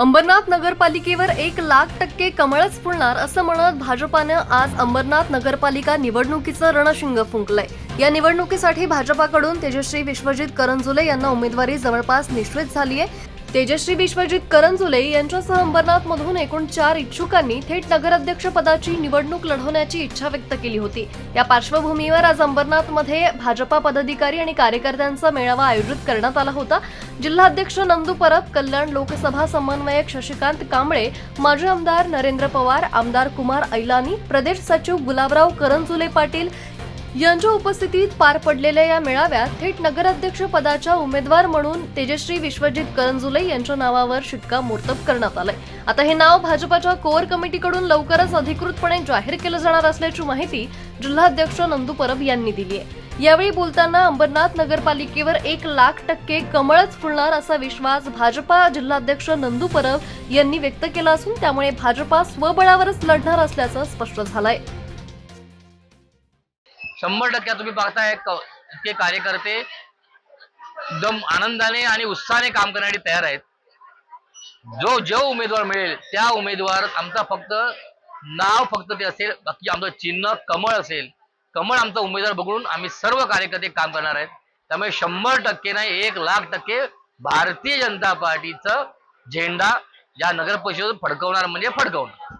अंबरनाथ नगरपालिकेवर एक लाख टक्के कमळच फुलणार असं म्हणत भाजपानं आज अंबरनाथ नगरपालिका निवडणुकीचं रणशिंग फुंकलंय. या निवडणुकीसाठी भाजपाकडून तेजश्री विश्वजित करंजुले यांना उमेदवारी जवळपास निश्चित झाली आहे तेजश्री विश्वजित करंजुले यांच्यासह अंबरनाथ मधून एकूण चार इच्छुकांनी थेट नगराध्यक्ष पदाची निवडणूक लढवण्याची इच्छा व्यक्त केली होती. या पार्श्वभूमीवर आज अंबरनाथमध्ये भाजपा पदाधिकारी आणि कार्यकर्त्यांचा मेळावा आयोजित करण्यात आला होता. जिल्हाध्यक्ष नंदू परब कल्याण लोकसभा समन्वयक शशिकांत कांबळे माजी आमदार नरेंद्र पवार आमदार कुमार ऐलानी प्रदेश सचिव गुलाबराव करंजुले पाटील यांच्या उपस्थितीत पार पडलेल्या या मेळाव्यात थेट नगराध्यक्ष पदाच्या उमेदवार म्हणून तेजश्री विश्वजित करंजुले यांच्या नावावर शिक्कामोर्तब करण्यात आलंय. आता हे नाव भाजपाच्या कोअर कमिटीकडून लवकरच अधिकृतपणे जाहीर केलं जाणार असल्याची माहिती जिल्हाध्यक्ष नंदू परब यांनी दिली आहे. यावेळी बोलताना अंबरनाथ नगरपालिकेवर एक लाख टक्के कमळच फुलणार असा विश्वास भाजपा जिल्हाध्यक्ष नंदू परब यांनी व्यक्त केला असून त्यामुळे भाजपा स्वबळावरच लढणार असल्याचं स्पष्ट झालंय. शंभर टक्के तुम्ही पाहताय इतके कार्यकर्ते एकदम आनंदाने आणि उत्साहाने काम करण्यासाठी तयार आहेत. जो जो उमेदवार मिळेल त्या उमेदवार आमचा फक्त नाव फक्त ते असेल बाकी आमचं चिन्ह कमळ असेल. कमळ आमचा उमेदवार बघून आम्ही सर्व कार्यकर्ते काम करणार आहेत. त्यामुळे शंभर टक्के नाही एक लाख टक्के भारतीय जनता पार्टीचा झेंडा या नगर परिषदेत फडकवणार म्हणजे फडकवणार.